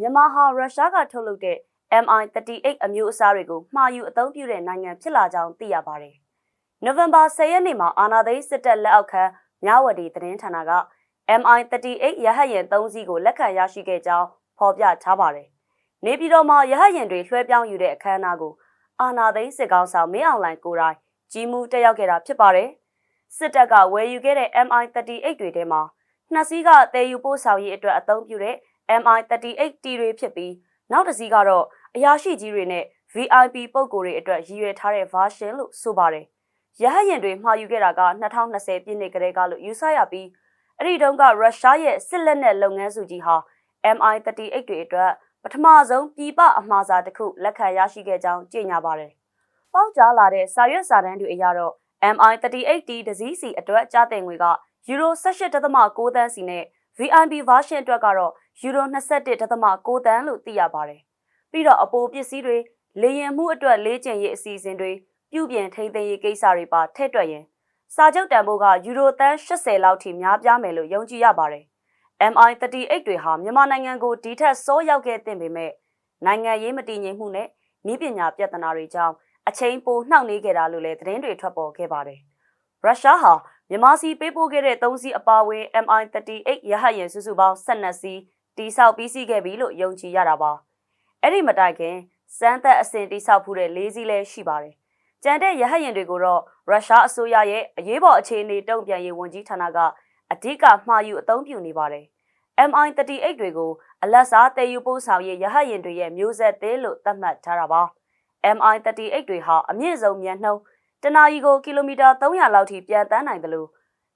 မြန်မာဟာရုရှားကထုတ်လုပ်တဲ့ MI38 အမျိုးအစားတွေကိုမှာယူအသုံးပြုတဲ့နိုင်ငံဖြစ်လာကြောင်းသိရပါတယ်။နိုဝင်ဘာ10ရက်နေ့မှာအာနာသိန်းစစ်တပ်လက်အောက်ခံမြဝတီသတင်းဌာနက MI38 ရဟတ်ယာဉ်3စီးကိုလက်ခံရရှိခဲ့ကြောင်းဖော်ပြထားပါတယ်။နေပြည်တော်မှာရဟတ်ယာဉ်တွေလွှဲပြောင်းယူတဲ့အခမ်းအနားကိုအာနာသိန်းစစ်ကောင်ဆောင်မင်းအောင်လှိုင်ကိုယ်တိုင်ကြီးမှုတက်ရောက်ခဲ့တာဖြစ်ပါတယ်။စစ်တပ်ကဝယ်ယူခဲ့တဲ့ MI38 တွေထဲမှာနှစ်စီးကတည်ယူပို့ဆောင်ရေးအတွက်အသုံးပြုတဲ့ MI38T တွေဖြစ်ပြီးနောက်တစ်စီးကတော့အရာရှိကြီးတွေနဲ့ VIP ပုံကိုယ်တွေအတွက်ရည်ရွယ်ထားတဲ့ version လို့ဆိုပါတယ်။ရဟတ်ယာဉ်တွေမှာယူခဲ့တာက2020ပြည့်နှစ်ကလေးကလို့ယူဆရပြီးအဲ့ဒီတုန်းကရုရှားရဲ့စစ်လက်နက်လုပ်ငန်းစုကြီးဟာ MI38 တွေအတွက်ပထမဆုံးပြည်ပအမှားစာတစ်ခုလက်ခံရရှိခဲ့ကြောင်းကြေညာပါတယ်။ပေါက်ကြားလာတဲ့စာရွက်စာတမ်းတွေအရတော့ MI38D ဒဇီးစီအတွက်ကြားတင်ငွေကယူရို18.6တန်းစီနဲ့ VIP version အတွက်ကတော့ ယူရို21.6တန်းလို့သိရပါတယ်။ပြီးတော့အပိုပစ္စည်းတွေလေယာဉ်မှုအတွက်လေးကျင်ရေးအစီအစဉ်တွေပြုပြင်ထိန်းသိမ်းရေးကိစ္စတွေပါထည့်တွက်ရင်စာချုပ်တန်ဖိုးကယူရိုတန်း80လောက်ထိများပြားမယ်လို့ယုံကြည်ရပါတယ်။ MI38 တွေဟာမြန်မာနိုင်ငံကိုဒီထက်စောရောက်ခဲ့တဲ့ပေမဲ့နိုင်ငံရေးမတည်ငြိမ်မှုနဲ့ဤပညာပြဿနာတွေကြောင့်အချိန်ပိုနှောင့်နှေးခဲ့တာလို့လည်းသတင်းတွေထွက်ပေါ်ခဲ့ပါတယ်။ရုရှားဟာမြန်မာစီပေးပို့ခဲ့တဲ့၃စီးအပါအဝင် MI38 ရဟတ်ယာဉ်စုစုပေါင်း12စီး တိစောက်ပြီးစီးခဲ့ပြီလို့ယုံကြည်ရတာပါ။အဲ့ဒီမတိုင်ခင်စမ်းသက်အစဉ်တိစောက်ဖူးတဲ့၄စီးလည်းရှိပါတယ်။ကြံတဲ့ရဟတ်ယာဉ်တွေကိုတော့ရုရှားအစိုးရရဲ့အရေးပေါ်အခြေအနေတုံ့ပြန်ရေးဝန်ကြီးဌာနကအဓိကမှာယူအသုံးပြုနေပါတယ်။ MI38 တွေကိုအလက်စားတည်ယူပို့ဆောင်ရေးရဟတ်ယာဉ်တွေရဲ့မျိုးဆက်သေးလို့သတ်မှတ်ထားတာပါ။ MI38 တွေဟာအမြင့်ဆုံးမြန်နှုန်းတနာရီကိုကီလိုမီတာ300လောက်ထိပြန်တန်းနိုင်တယ်လို့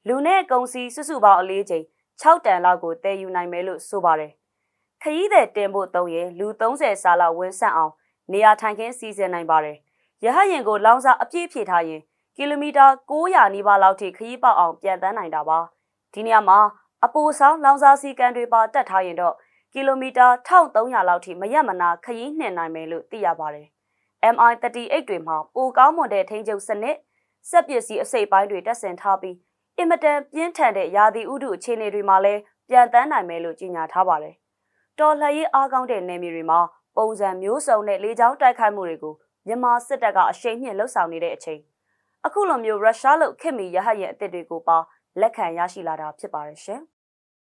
လူနဲ့ကုန်စည်စုစုပေါင်းအလေးချိန် 6တန်လောက်ကိုတည်ယူနိုင်မယ်လို့ဆိုပါတယ်။ခရီးသည်တင်ဖို့သုံးရင်လူ30စာလောက်ဝန်းဆန့်အောင်နေရာထိုင်ခင်းစီစဉ်နိုင်ပါတယ်။ရဟတ်ယာဉ်ကိုလောင်စာအပြည့်ဖြည့်ထားရင်ကီလိုမီတာ900နီးပါးလောက်ထိခရီးပေါက်အောင်ပြန်တန်းနိုင်တာပါ။ဒီနေရာမှာအပူဆောင်လောင်စာစီကန်တွေပါတက်ထားရင်တော့ကီလိုမီတာ1300လောက်ထိမရက်မနာခရီးနှင်နိုင်မယ်လို့သိရပါတယ်။ MI38 တွေမှာပိုကောင်းမွန်တဲ့ထိန်းချုပ်စနစ်စက်ပစ္စည်းအစိတ်ပိုင်းတွေတက်ဆင်ထားပြီး အင်မတန်ပြင်းထန်တဲ့ရာသီဥတုအခြေအနေတွေမှာလည်းပြန်တန်းနိုင်မယ်လို့ကြေညာထားပါတယ်။တော်လှန်ရေးအားကောင်းတဲ့နယ်မြေတွေမှာပုံစံမျိုးစုံနဲ့လေကြောင်းတိုက်ခိုက်မှုတွေကိုမြန်မာစစ်တပ်ကအရှိန်မြင့်လှုပ်ဆောင်နေတဲ့အချိန်အခုလိုမျိုးရုရှားလို့ခင်မီရဟတ်ယာဉ်အသစ်တွေကိုပါလက်ခံရရှိလာတာဖြစ်ပါတယ်ရှင်။